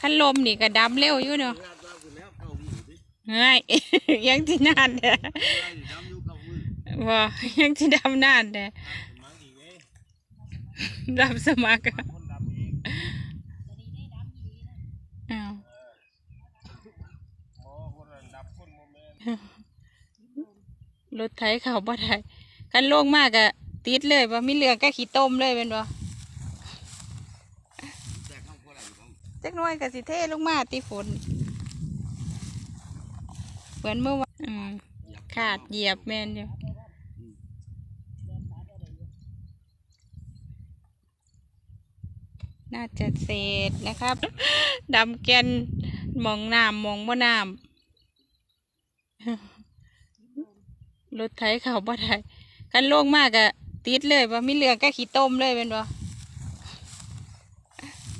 คันลมนี่ก็ดำเร็วอยู่เนาะง่าคือแล้วเฮ้ยยังที่นานเด้อว่ายังที่ดำนานเด้อมังอีกเว้ยรับสมัครอ้าวรถไถเขาบ่ได้คันโล่งมากอะติดเลยบ่มีเรืองก็ขี้ต้มเลยเป็นบ่ แต่ข้างคนอะไรบ้าง จักหน่อยก็สิเทลงมาติฝน เหมือนเมื่อวานอืมขาดเหยียบแม่นอยู่น่าจะเสร็จนะครับ ดำแกนมองน้ำมองบ่น้ำรถไถเขาบ่ได้คันลงมากอะติดเลยบ่มีเรื่องก็ขี้ต้มเลยเป็นบ่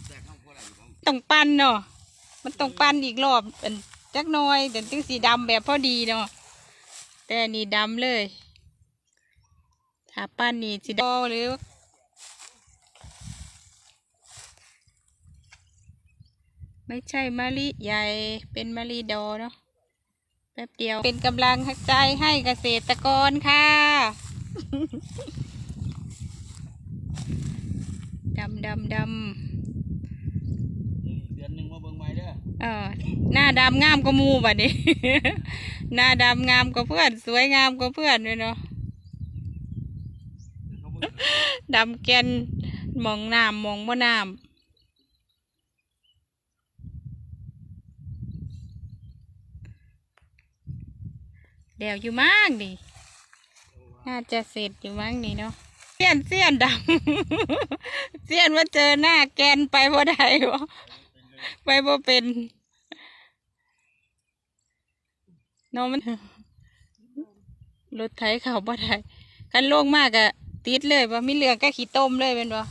แต่ข้างคนอะไรบ้าง ต้องปั้นเนาะมันต้องปั้นอีกรอบเป็นจักน้อยแต่ถึงสีดำแบบพอดีเนาะแต่นนี่ดำเลย ถ้าปั้นนี่สีดำหรือไม่ใช่มะลิใหญ่เป็นมะลิดอเนาะแป๊บเดียวเป็นกำลังใจให้เกษตรกรค่ะดำดำดำ เดือนหนึ่งมาเบิ่งใหม่ เออหน้าดำงามกว่าหมูบัดนี้ หน้าดำงามกว่าเพื่อน สวยงามกว่าเพื่อนเลยเนาะดำแกนมองน้ำมองบ่น้ำเดี๋ยวอยู่มั้งดิ น่าจะเสร็จอยู่มั้งนี่เนาะเสี้ยนเสี้ยนดำ เสี้ยนว่าเจอหน้าแกนไปบ่ได้วะ ไปบ่เป็นน้องมันรถไถเขาบ่ได้คันโล่งมากอะติดเลยว่ามีเรืองก็ขี้ต้มเลยเป็นบ่า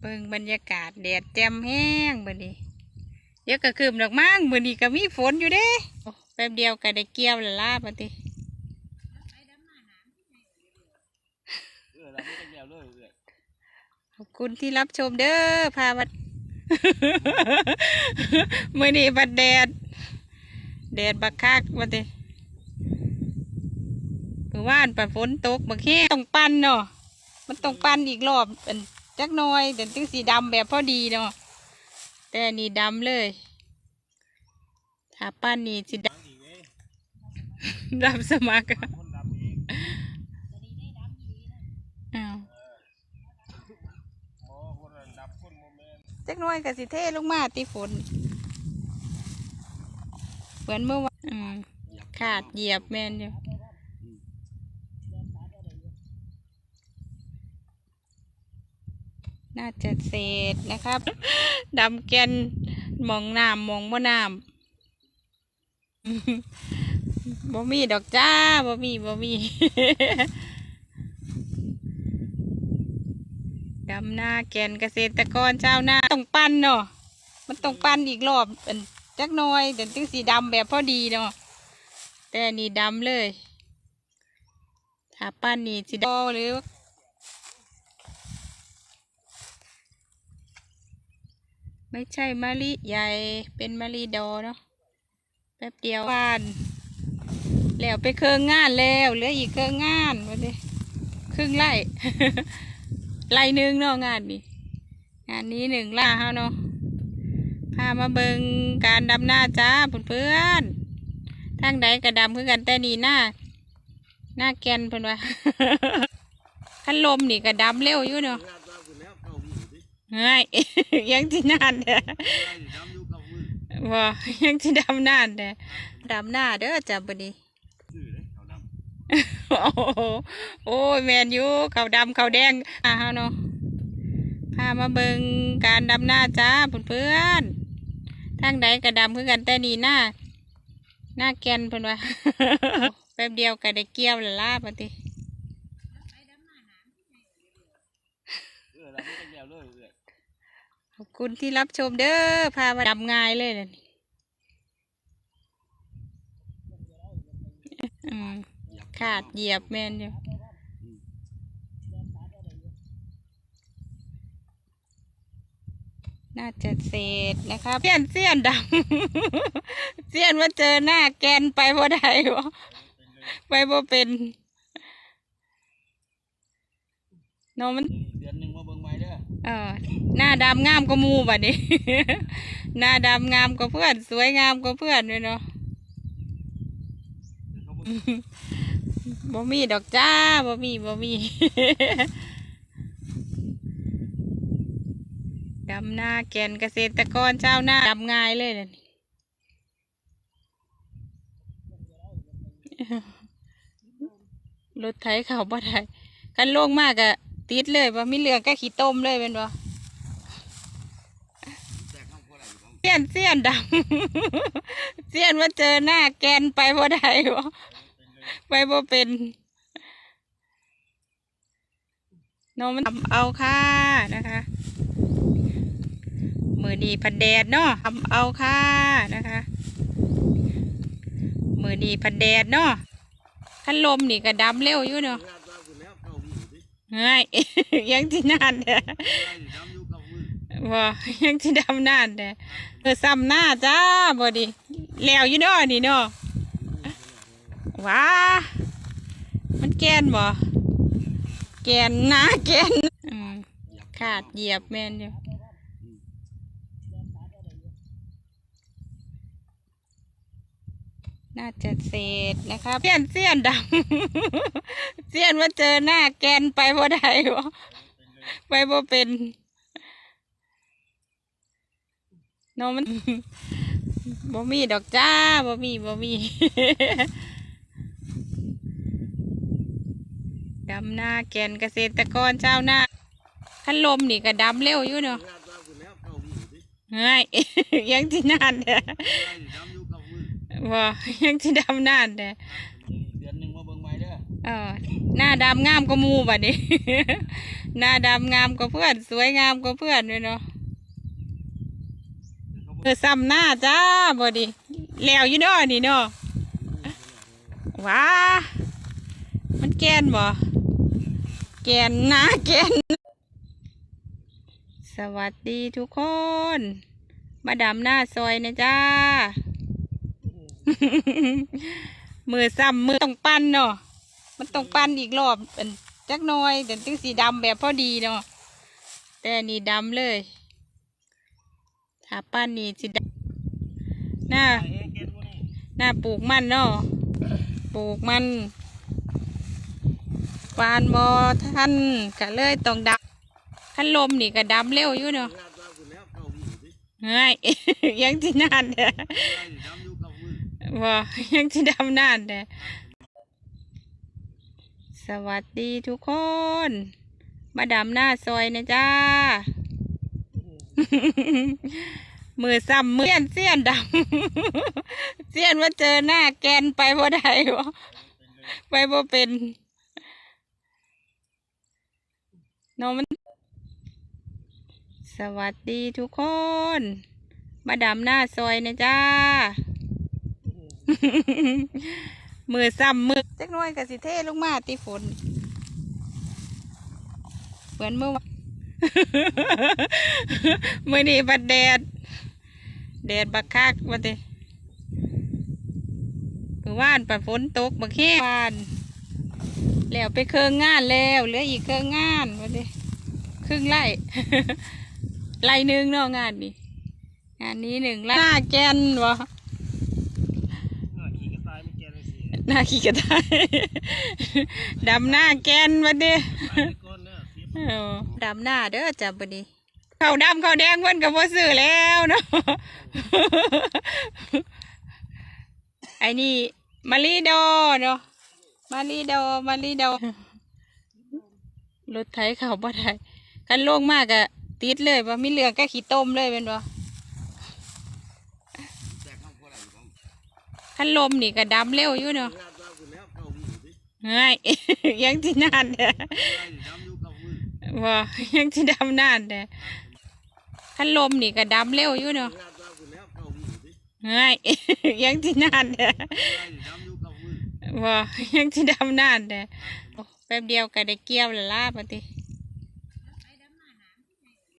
เบิ่งบรรยากาศแดดแจ่มแห้งบัดนี้เดี๋ยวก็คืมดอกมั้งมื้อนี้ก็มีฝนอยู่เด้แป๊บเดียวก็ได้เกี่ยวละล่ะบัดนี้ เออเราไม่ต้องแล้วเลยเอ้ยขอบคุณที่รับชมเด้อพาวัดมื้อนี้บัดแดด แดดบักคักบัดนี้เมื่อวานปะฝนตกบักแห้งต้องปั้นเนาะมันต้องปั้นอีกรอบเป็นจักหน้อยแต่ถึงสีดำแบบพอดีเนาะแต่อันนี่ดำเลย ถ้าปั้นนี่สิดมังอีกเว้ยำรับสมัคร คนดำอีก อ้าว หมอคนนั้นดำคนโมเมน จักหน้อยก็สิเทลงมาติฝน เหมือนเมื่อวานอืมขาดเหยียบแม่นอยู่น่าจะเสร็จนะครับ ดำแกนมองน้ำมองบ่น้ำบ่มีดอกจ้าบ่มีบ่มี ดำหน้าแกนเกษตรกรชาวนาต้องปั้นเนาะมันต้องปั้นอีกรอบเป็นจักหน้อยแต่ถึงสีดำแบบพอดีเนาะแต่นี่ดำเลย ถ้าปั้นนี่สีดำหรือไม่ใช่มะลิใหญ่เป็นมะลิดอเนาะแป๊บเดียวบ้านแล้วไปเครื่องงานแล้วเหลืออีกเครื่องงานมาดิครึ่งไร่ ไร่หนึ่งเนาะงานนี้งานนี้หนึ่งไร่เฮาเนาะพามาเบิงการดำหน้าจ้าเพื่อนๆทางใดก็ดำคือกันแต่นี่หน้าหน้าแกนเพิ่นว่าคันลมนี่ก็ดำเร็วอยู่เนาะลาดว่าคือแล้วเก้ามือดิเฮ้ยยังที่นานเด้อได้ดำอยู่เก้ามือบ่ยังที่ดำนานเด้อดำหน้าเด้อจ้ะบัดนี้ ซื้อเลยเขาด โอ้โหโอ้ยแมนอยู่เขาวดำเขาวแดงอ่าเฮาเนาะพามาเบิงการดำหน้าจ้าเพื่อนๆทางใดก็ดำคือกันแต่นี่หน้า หน้าแกนเพิ่นว่าแป๊บเดียวก็ได้เกี่ยวและล่ะบัดนี้ำเออเราไม่ต้องแล้วเลยเอ้ยขอบคุณที่รับชมเด้อพามาดำง่ายเลยนะนี่อืม ขาดเหยียบแมนอยู่น่าจะเศษนะคะเสี้ยนเสี้ยนดำเสี้ยนว่าเจอหน้าแกนไปบ่ได้วะไปบ่เป็นนองมันเดือนหนึ่งมาเบิ่งไว้เด้อเออหน้าดำงามก็มูบ่นี้หน้าดำงามก็เพื่อน สวยงามก็เพื่อนด้วยเนาะ บ่มีดอกจ้าบ่มีบ่มีดำหน้าแกนเกษตรกรชาวนาดำง่ายเลยนะนี่รถไถเขาบ่ได้คันโล่งมากอะติดเลยว่ามีเรืองก็ขี้ต้มเลยเป็นบ่เสี้ยนเสี้ยนดำเสี้ยนว่าเจอหน้าแกนไปบ่ได้วะ ไปบ่เป็นน้องมันทำเอาค่ะนะคะมือดีพันแดดเนาะทำเอาค่ะนะคะมือดีพันแดดเนาะคันลมนี่ก็ดำเร็วอยู่เนาะง่าคุณแล้วเฮ้ยยังที่นานเด้อบ่ยังที่ดำนานเด้อเออซ้ำหน้าจ้าบ่ดิแล้วอยู่เนาะนี่เนาะ ว้า มันแกนบ่ แกนหนาแกนอืมขาดเหยียบแม่นอยู่น่าจะเศษนะครับเสี้ยนเสี้ยนดำเสี้ยนว่าเจอหน้าแกนไปบ่ได้วะไปบ่เป็นน้องมันบ่มีดอกจ้าบ่มีบ่มี ดำหน้าแกนเกษตรกรชาวนาคันลมนี่ก็ดำเร็วอยู่เนาะลาดว่าคุณแล้วเก้ามือดิเฮ้ยยังที่นานเด้อได้ดำอยู่เก้ามือบ่ยังที่ดำนานเด้อเดือนหนึ่งมาเบิ่งใหม่เด้อเออหน้าดำงามกว่าหมูบัดนี้ หน้าดำงามกว่าเพื่อน สวยงามกว่าเพื่อนด้วยเนาะเขาบ่เออซ้ำหน้าจ้าบ่ดิแล้วอยู่เนาะนี่เนาะว้ามันแกนบ่ แกนหนาแกน สวัสดีทุกคน มาดำหน้าซอยนะจ้า มือซ้ำมือต้องปั้นเนาะ มันต้องปั้นอีกรอบเป็นจักน้อยเดี๋ยวจึงสีดำแบบพอดีเนาะ แต่นี่ดำเลย ถ้าปั้นนี่สิดำหน้า หน้าปลูกมันเนาะ ปลูกมัน ปานบอทันก็เลยต้องดำคันลมนี่ก็ดำเร็วอยู่เนาะง่าคุณแล้วเฮ้ยยังที่นานเด้อได้ดำอยู่เก้ามือบ่ยังที่ดำนานเด้อสวัสดีทุกคน มาดำหน้าซอยนะจ้า มือซ้ำมือเสี้ยนเสี้ยนดำเสี้ยนว่าเจอหน้าแกนไปบ่ได้วะไปบ่เป็น น้องมัน สวัสดีทุกคน มาดำหน้าซอยนะจ้า มือซ้ำมือจักหน้อยกับสิเทลงมาติฝน เหมือนเมื่อวานมื่อนี้บัดแดด แดดบักคักมาเตเมื่อวานปัดฝนตกบักแค่วาน แล้วไปเครื่องงานแล้วเหลืออีกเครื่องงานมาเตครึ่งไร่ไร่หนึ่งเนาะงานนี้งานนี้หนึ่งไร่หน้าแกนวะเออขี่กระต่ายไม่แก่เลยสิหน้าขี้กระต่ายดำหน้าแกนวันนี้ตายไปก่อนเด้อเสียดำหน้าเด้อจับบันี้ข้าวดำข้าวแดงเพิ่นก็บ่ซื้อแล้วเนาะไอ้นี่มารีโดเนาะ มารีโดมารีโดรถไถเขาบ่ได้คันโล่งมากอะติดเลยว่ามีเรือก็ขี้ต้มเลยเป็นบ่แตกข้างบ่ได้อยู่ของคันลมนี่ก็ดำเร็วอยู่เนาะลาดว่าคุณแล้วเก้ามือดิเฮ้ยยังที่นานเด้อได้ดำอยู่เก้ามือบ่ยังที่ดำนานเด้อคันลมนี่ก็ดำเร็วอยู่เนาะลาดว่าคุณแล้วเก้ามือดิเฮ้ยยังที่นานเด้อ ว่ายังที่ดำนานเด้อแป๊บเดียวก็ได้เกี่ยวละล่าปะติ